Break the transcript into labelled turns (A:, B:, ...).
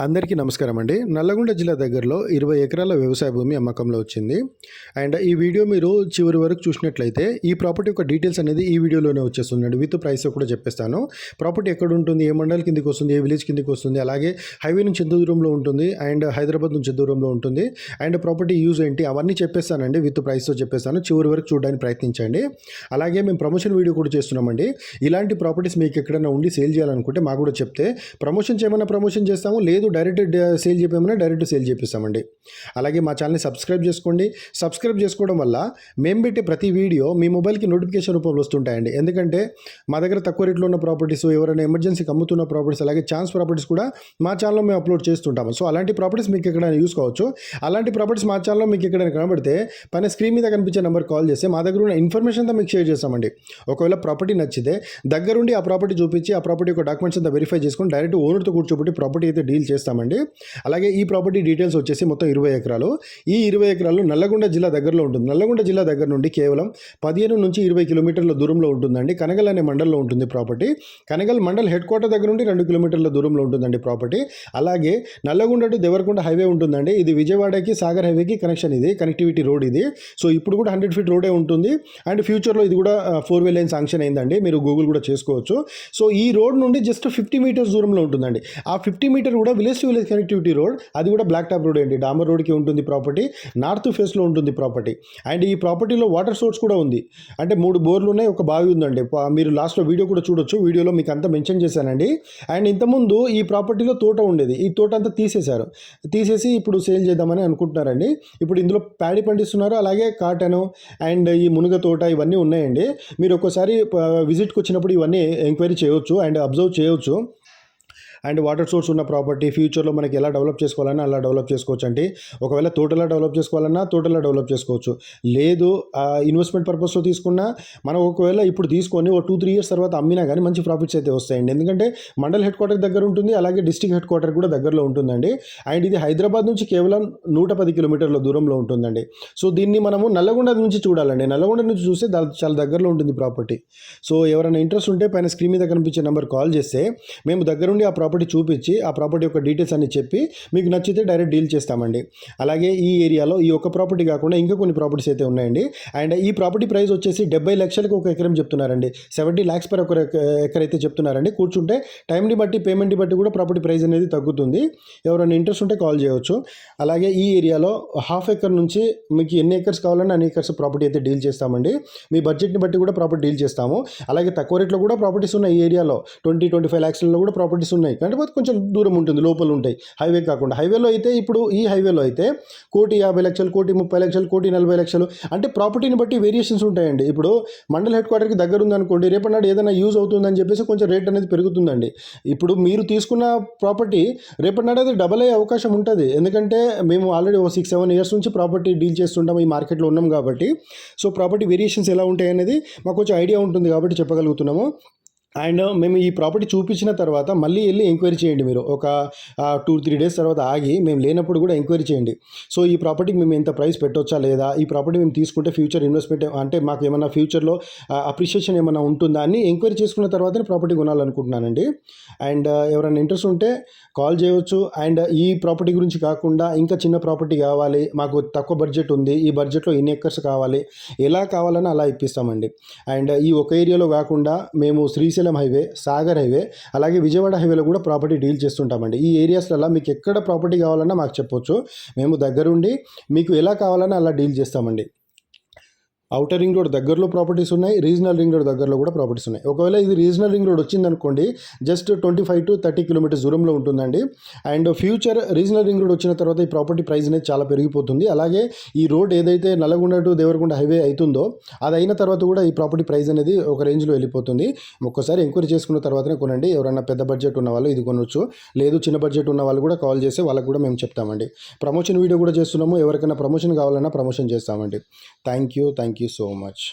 A: అందరికీ నమస్కారం అండి. నల్లగొండ జిల్లా దగ్గరలో ఇరవై ఎకరాల వ్యవసాయ భూమి అమ్మకంలో వచ్చింది. అండ్ ఈ వీడియో మీరు చివరి వరకు చూసినట్లయితే ఈ ప్రాపర్టీ యొక్క డీటెయిల్స్ అనేది ఈ వీడియోలోనే వచ్చేస్తుందండి. విత్ ప్రైస్ కూడా చెప్పేస్తాను. ప్రాపర్టీ ఎక్కడ ఉంటుంది? ఏ మండల్ కిందకి వస్తుంది? ఏ విలేజ్ కిందకి వస్తుంది? అలాగే హైవే నుంచి ఎంత దూరంలో ఉంటుంది? అండ్ హైదరాబాద్ నుంచి ఎంత దూరంలో ఉంటుంది? అండ్ ప్రాపర్టీ యూజ్ ఏంటి? అవన్నీ చెప్పేస్తానండి. విత్ ప్రైస్తో చెప్పేస్తాను. చివరి వరకు చూడడానికి ప్రయత్నించండి. అలాగే మేము ప్రమోషన్ వీడియో కూడా చేస్తున్నామండి. ఇలాంటి ప్రాపర్టీస్ మీకు ఎక్కడైనా ఉండి సేల్ చేయాలనుకుంటే మాకు కూడా చెప్తే ప్రమోషన్ చేయమన్నా ప్రమోషన్ చేస్తాము? లేదు డైరెక్ట్ సేల్ uh, చెప్పామన్నా డైరెక్ట్ సేల్ చేపిస్తామండి అలాగే మా ఛానల్ని సబ్స్క్రైబ్ చేసుకోండి. సబ్స్క్రైబ్ చేసుకోవడం వల్ల మేము పెట్టే ప్రతి వీడియో మీ మొబైల్కి నోటిఫికేషన్ రూపంలో వస్తుంటాయండి. ఎందుకంటే మా దగ్గర తక్కువ రేట్లో ఉన్న ప్రాపర్టీస్ ఎవరైనా ఎమర్జెన్సీకి అమ్ముతున్న ప్రాపర్టీస్ అలాగే ఛాన్స్ ప్రాపర్టీస్ కూడా మా ఛానల్లో మేము అప్లోడ్ చేస్తుంటాము. సో అలాంటి ప్రాపర్టీస్ మీకు ఎక్కడైనా యూస్ కావచ్చు. అలాంటి ప్రాపర్టీస్ మా ఛానల్లో మీకు ఎక్కడైనా కనబడితే పైన స్క్రీన్ మీద కనిపించే నెంబర్ కాల్ చేస్తే మా దగ్గర ఉన్న ఇన్ఫర్మేషన్ అంతా మీకు షేర్ చేస్తామండి. ఒకవేళ ప్రాపర్టీ నచ్చితే దగ్గరుండి ఆ ప్రాపర్టీ చూపించి ఆ ప్రాపర్టీ యొక్క డాక్యుమెంట్స్ అంతా వెరిఫై చేసుకొని డైరెక్ట్ ఓనర్తో కూర్చోబెట్టి ప్రాపర్టీ అయితే డీల్ చేస్తామండి. అలాగే ఈ ప్రాపర్టీ డీటెయిల్స్ వచ్చేసి మొత్తం ఇరవై ఎకరాలు. ఈ ఇరవై ఎకరాలు నల్లగొండ జిల్లా దగ్గరలో ఉంటుంది. నల్లగొండ జిల్లా దగ్గర నుండి కేవలం పదిహేను నుంచి ఇరవై కిలోమీటర్ల దూరంలో ఉంటుందండి. కనగల్ అనే మండలంలో ఉంటుంది property. Kanagal mandal head quarter దగ్గర నుండి రెండు కిలోమీటర్ల దూరంలో ఉంటుందండి ప్రాపర్టీ. అలాగే నల్లగొండ టు దేవరకొండ హైవే ఉంటుందండి. ఇది విజయవాడకి సాగర్ హైవేకి కనెక్షన్ ఇది కనెక్టివిటీ రోడ్ ఇది. సో ఇప్పుడు కూడా హండ్రెడ్ ఫీట్ రోడే ఉంటుంది. అండ్ ఫ్యూచర్లో ఇది కూడా ఫోర్ వే లైన్ శాంక్షన్ అయిందండి. మీరు గూగుల్ కూడా చేసుకోవచ్చు. సో ఈ రోడ్ నుండి జస్ట్ ఫిఫ్టీ మీటర్స్ దూరంలో ఉంటుందండి. ఆ ఫిఫ్టీ మీటర్ కూడా village to village connectivity road అది కూడా బ్లాక్ టాప్ రోడ్ అండి. డామర్ రోడ్కి ఉంటుంది ప్రాపర్టీ నార్త్ ఫేస్లో ఉంటుంది ప్రాపర్టీ అండ్ ఈ ప్రాపర్టీలో వాటర్ సోర్స్ కూడా ఉంది. అంటే మూడు బోర్లు ఉన్నాయి ఒక బావి ఉందండి. మీరు లాస్ట్లో వీడియో కూడా చూడొచ్చు. వీడియోలో మీకు అంతా మెన్షన్ చేశానండి. అండ్ ఇంతకుముందు ఈ ప్రాపర్టీలో తోట ఉండేది. ఈ తోట అంతా తీసేశారు. తీసేసి ఇప్పుడు సేల్ చేద్దామని అనుకుంటున్నారండి. ఇప్పుడు ఇందులో ప్యాడీ పండిస్తున్నారు. అలాగే కాటన్ అండ్ ఈ మునగ తోట ఇవన్నీ ఉన్నాయండి. మీరు ఒక్కోసారి విజిట్కి వచ్చినప్పుడు ఇవన్నీ ఎంక్వైరీ చేయవచ్చు అండ్ అబ్జర్వ్ చేయొచ్చు. అండ్ వాటర్ సోర్స్ ఉన్న ప్రాపర్టీ ఫ్యూచర్లో మనకి ఎలా డెవలప్ చేసుకోవాలన్నా అలా డెవలప్ చేసుకోవచ్చు అండి ఒకవేళ తోటలా డెవలప్ చేసుకోవాలన్నా తోటలా డెవలప్ చేసుకోవచ్చు. లేదు ఇన్వెస్ట్మెంట్ పర్పస్లో తీసుకున్నా మనం ఒకవేళ ఇప్పుడు తీసుకొని ఒక టూ త్రీ ఇయర్స్ తర్వాత అమ్మినా కానీ మంచి ప్రాఫిట్స్ అయితే వస్తాయండి. ఎందుకంటే మండల్ హెడ్ క్వార్టర్ దగ్గర ఉంటుంది అలాగే డిస్టిక్ హెడ్ క్వార్టర్ కూడా దగ్గరలో ఉంటుందండి. అండ్ ఇది హైదరాబాద్ నుంచి కేవలం నూట పది కిలోమీటర్ల దూరంలో ఉంటుందండి. సో దీన్ని మనము నల్లగొండ నుంచి చూడాలండి. నల్లగొండ నుంచి చూస్తే చాలా దగ్గరలో ఉంటుంది ప్రాపర్టీ. సో ఎవరైనా ఇంట్రెస్ట్ ఉంటే పైన స్క్రీన్ మీద కనిపించే నెంబర్ కాల్ చేస్తే మేము దగ్గరుండి ఆ ప్రాపర్టీ ప్రాపర్టీ చూపించి ఆ ప్రాపర్టీ యొక్క డీటెయిల్స్ అన్ని చెప్పి మీకు నచ్చితే డైరెక్ట్ డీల్ చేస్తామండి. అలాగే ఈ ఏరియాలో ఈ ఒక్క ప్రాపర్టీ కాకుండా ఇంకా కొన్ని ప్రాపర్టీస్ అయితే ఉన్నాయండి. అండ్ ఈ ప్రాపర్టీ ప్రైస్ వచ్చేసి డెబ్బై లక్షలకు ఒక ఎకరం చెప్తున్నారండి. సెవెంటీ ల్యాక్స్ పర్ ఒక ఎకర్ అయితే చెప్తున్నారండి. కూర్చుంటే టైంని బట్టి పేమెంట్ని బట్టి కూడా ప్రాపర్టీ ప్రైస్ అనేది తగ్గుతుంది. ఎవరైనా ఇంట్రెస్ట్ ఉంటే కాల్ చేయవచ్చు. అలాగే ఈ ఏరియాలో హాఫ్ ఎకర్ నుంచి మీకు ఎన్ని ఎకర్స్ కావాలన్నా అన్ని ఎకర్స్ ప్రాపర్టీ అయితే డీల్ చేస్తామండి. మీ బడ్జెట్ని బట్టి కూడా ప్రాపర్టీ డీల్ చేస్తాము. అలాగే తక్కువ రేట్లో కూడా ప్రాపర్టీస్ ఉన్నాయి ఈ ఏరియాలో. ట్వంటీ ట్వంటీ ఫైవ్ ల్యాక్స్లలో కూడా ప్రాపర్టీస్ ఉన్నాయి. కాకపోతే కొంచెం దూరం ఉంటుంది లోపల ఉంటాయి. హైవే కాకుండా. హైవేలో అయితే ఇప్పుడు ఈ హైవేలో అయితే కోటి యాభై లక్షలు కోటి ముప్పై లక్షలు కోటి నలభై లక్షలు. అంటే ప్రాపర్టీని బట్టి వేరియేషన్స్ ఉంటాయండి. ఇప్పుడు మండల్ హెడ్ క్వార్టర్కి దగ్గర ఉందనుకోండి రేపటి నాడు ఏదైనా యూజ్ అవుతుందని చెప్పేసి కొంచెం రేట్ అనేది పెరుగుతుందండి. ఇప్పుడు మీరు తీసుకున్న ప్రాపర్టీ రేపటి నాడు అది డబల్ అయ్యే అవకాశం ఉంటుంది. ఎందుకంటే మేము ఆల్రెడీ ఒక సిక్స్ సెవెన్ ఇయర్స్ నుంచి ప్రాపర్టీ డీల్ చేస్తుంటాం ఈ మార్కెట్లో ఉన్నాం కాబట్టి. సో ప్రాపర్టీ వేరియేషన్స్ ఎలా ఉంటాయి అనేది మాకు కొంచెం ఐడియా ఉంటుంది కాబట్టి చెప్పగలుగుతున్నాము. అండ్ మేము ఈ ప్రాపర్టీ చూపించిన తర్వాత మళ్ళీ వెళ్ళి ఎంక్వైరీ చేయండి మీరు. ఒక టూ త్రీ డేస్ తర్వాత ఆగి మేము లేనప్పుడు కూడా ఎంక్వైరీ చేయండి. సో ఈ ప్రాపర్టీకి మేము ఎంత ప్రైస్ పెట్టొచ్చా లేదా? ఈ ప్రాపర్టీ మేము తీసుకుంటే ఫ్యూచర్ ఇన్వెస్ట్మెంట్ అంటే మాకు ఏమైనా ఫ్యూచర్లో అప్రిషియేషన్ ఏమైనా ఉంటుందా అని ఎంక్వైరీ చేసుకున్న తర్వాతనే ప్రాపర్టీ కొనాలనుకుంటున్నానండి. అండ్ ఎవరైనా ఇంట్రెస్ట్ ఉంటే కాల్ చేయవచ్చు అండ్ ఈ ప్రాపర్టీ గురించి కాకుండా ఇంకా చిన్న ప్రాపర్టీ కావాలి. మాకు తక్కువ బడ్జెట్ ఉంది. ఈ బడ్జెట్లో ఇన్ని ఎక్కర్స్ కావాలి? ఎలా కావాలని అలా ఇప్పిస్తామండి. అండ్ ఈ ఒక ఏరియాలో కాకుండా మేము శ్రీశైలం హైవే సాగర్ హైవే అలాగే విజయవాడ హైవేలో కూడా ప్రాపర్టీ డీల్ చేస్తుంటామండి. ఈ ఏరియాస్లలో మీకు ఎక్కడ ప్రాపర్టీ కావాలన్నా మాకు చెప్పొచ్చు. మేము దగ్గరుండి మీకు ఎలా కావాలన్నా అలా డీల్ చేస్తామండి. అవుటర్ రింగ్ రోడ్ దగ్గరలో ప్రాపర్టీస్ ఉన్నాయి రీజనల్ రింగ్ రోడ్ దగ్గరలో కూడా ప్రాపర్టీస్ ఉన్నాయి. ఒకవేళ ఇది రీజనల్ రింగ్ రోడ్ వచ్చిందనుకోండి just twenty five to thirty kilometres దూరంలో ఉంటుందండి. And future regional ring road వచ్చిన తర్వాత ఈ ప్రాపర్టీ ప్రైస్ అనేది చాలా పెరిగిపోతుంది. అలాగే ఈ రోడ్ ఏదైతే నల్లగొండ టు దేవరకొండ హైవే అవుతుందో అది అయిన తర్వాత కూడా ఈ ప్రాపర్టీ ప్రైస్ అనేది ఒక రేంజ్లో వెళ్ళిపోతుంది. ఒక్కసారి ఎంక్వైరీ చేసుకున్న తర్వాతనే కొనండి. ఎవరైనా పెద్ద బడ్జెట్ ఉన్న వాళ్ళు ఇది కొనొచ్చు. లేదు చిన్న బడ్జెట్ ఉన్న వాళ్ళు కూడా కాల్ చేస్తే వాళ్ళకి కూడా మేము చెప్తామండి. ప్రమోషన్ వీడియో కూడా చేస్తున్నాము. ఎవరికైనా ప్రమోషన్ కావాలన్నా ప్రమోషన్ చేస్తామండి. Thank you thank you so much